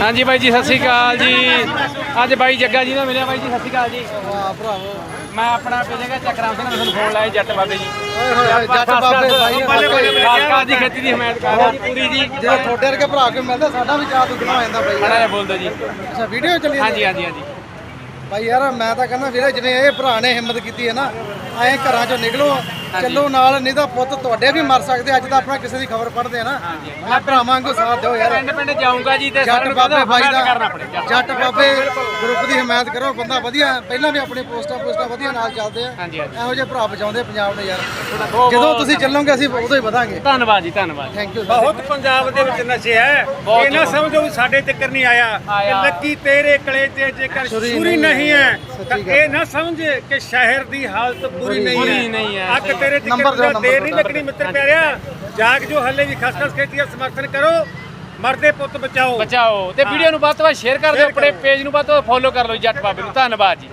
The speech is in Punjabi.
ਹਾਂਜੀ ਬਾਈ ਜੀ ਸਤਿ ਸ਼੍ਰੀ ਅਕਾਲ ਜੀ। ਅੱਜ ਬਾਈ ਜੱਗਾ ਜੀ ਨਾਲ ਮਿਲਿਆ ਬਾਈ ਜੀ ਸਤਿ ਸ਼੍ਰੀ ਅਕਾਲ ਜੀ। ਵਾਹ ਭਰਾਵੋ ਮੈਂ ਆਪਣਾ ਪੇਜੇਗਾ ਚੱਕਰਾਮ ਸਿੰਘ ਨੇ ਫੋਨ ਲਾਇਆ ਜੱਟ ਬਾਬੇ ਜੀ। ਜੱਟ ਬਾਬੇ ਭਾਈ ਖਾਲਸਾ ਦੀ ਖੇਤੀ ਦੀ ਹਮਾਇਤ ਕਰ ਰਿਹਾ ਜੀ ਪੂਰੀ ਜੀ। ਜਿਹੜਾ ਤੁਹਾਡੇ ਵਰਗੇ ਭਰਾ ਕੇ ਮਿਲਦਾ ਸਾਡਾ ਵੀ ਚਾਹ ਦੁੱਗਣਾ ਹੋ ਜਾਂਦਾ ਬਾਈ। ਬੜਾ ਜਿਹਾ ਬੋਲ ਦਿਓ ਜੀ। ਅੱਛਾ ਵੀਡੀਓ ਚੱਲੀ ਹਾਂਜੀ ਹਾਂਜੀ ਹਾਂਜੀ। ਭਾਈ ਯਾਰ ਮੈਂ ਤਾਂ ਕਹਿੰਦਾ ਵੀਰੇ ਜਿਵੇਂ ਇਹ ਭਰਾ ਨੇ ਹਿੰਮਤ ਕੀਤੀ ਹੈ ਨਾ ਐਂ ਘਰਾਂ ਚੋਂ ਨਿਕਲੋ ਚੱਲੋ ਨਾਲ ਨਹੀਂ ਤਾਂ ਪੁੱਤ ਤੁਹਾਡੇ ਵੀ ਮਰ ਸਕਦੇ ਅੱਜ ਤਾਂ ਆਪਣਾ ਕਿਸੇ ਦੀ ਖਬਰ ਪੜ੍ਹਦੇ ਆ ਨਾ। ਮੈਂ ਭਰਾਵਾਂ ਵਾਂਗੂ ਸਾਥ ਦਿਓ ਯਾਰ। ਪਿੰਡ ਪਿੰਡ ਜਾਊਂਗਾ ਜੀ ਤੇ ਜੱਟ ਬਾਬੇ ਬਾਈ ਕਰਨਾ ਦਾ ਜੱਟ। ਬਾਬੇ ਗਰੁੱਪ ਦੀ ਹਮਾਇਤ ਕਰੋ ਬੰਦਾ ਵਧੀਆ ਪਹਿਲਾਂ ਵੀ ਆਪਣੀ ਪੋਸਟਾਂ ਪੋਸਟਾਂ ਵਧੀਆ ਨਾਲ ਚੱਲਦੇ ਆ। ਇਹੋ ਜਿਹੇ ਭਰਾ ਬਚਾਉਂਦੇ ਪੰਜਾਬ ਦੇ ਯਾਰ। ਜਦੋਂ ਤੁਸੀਂ ਚੱਲੋਗੇ ਅਸੀਂ ਉਦੋਂ ਹੀ ਵਧਾਂਗੇ। ਧੰਨਵਾਦ ਜੀ ਧੰਨਵਾਦ। ਥੈਂਕ ਯੂ ਬਹੁਤ ਪੰਜਾਬ ਦੇ ਵਿੱਚ ਨਸ਼ੇ ਹੈ। ਇਹ ਨਾ ਸਮਝੋ ਵੀ ਸਾਡੇ ਤੱਕ ਨਹੀਂ ਆਇਆ। ਕਿ ਲੱਕੀ ਤੇਰੇ ਕਲੇ ਤੇ ਜੇਕਰ ਛੁਰੀ ਨਹੀਂ ਹੈ। ਤਾਂ। ਇਹ ਨਾ ਸਮਝੇ ਕਿ ਸ਼ਹਿਰ ਦੀ ਹਾਲਤ ਬੁਰੀ ਨਹੀਂ ਬੁਰੀ ਹੈ। ਨਹੀਂ ਹੈ। ਅੱਗ ਤੇਰੇ ਤੇ ਨੰਬਰ ਦਿਓ, ਦੇਰ ਨੰਬਰ ਨਹੀਂ ਲੱਗਣੀ ਮਿੱਤਰ ਪਿਆਰਿਆ। ਜਾਗ ਜੋ ਹੱਲੇ ਵੀ ਖਸਖਸ ਖੇਤੀ ਦਾ ਸਮਰਥਨ ਕਰੋ। ਮਰਦੇ ਪੁੱਤ ਬਚਾਓ। ਬਚਾਓ। ਤੇ ਵੀਡੀਓ ਨੂੰ ਵੱਧ ਤੋਂ ਵੱਧ ਸ਼ੇਅਰ ਕਰ ਦਿਓ ਆਪਣੇ ਪੇਜ ਨੂੰ ਵੱਧ ਤੋਂ ਵੱਧ ਫੋਲੋ ਕਰ ਲਓ ਜੱਟ ਬਾਬੇ ਨੂੰ। ਧੰਨਵਾਦ ਜੀ।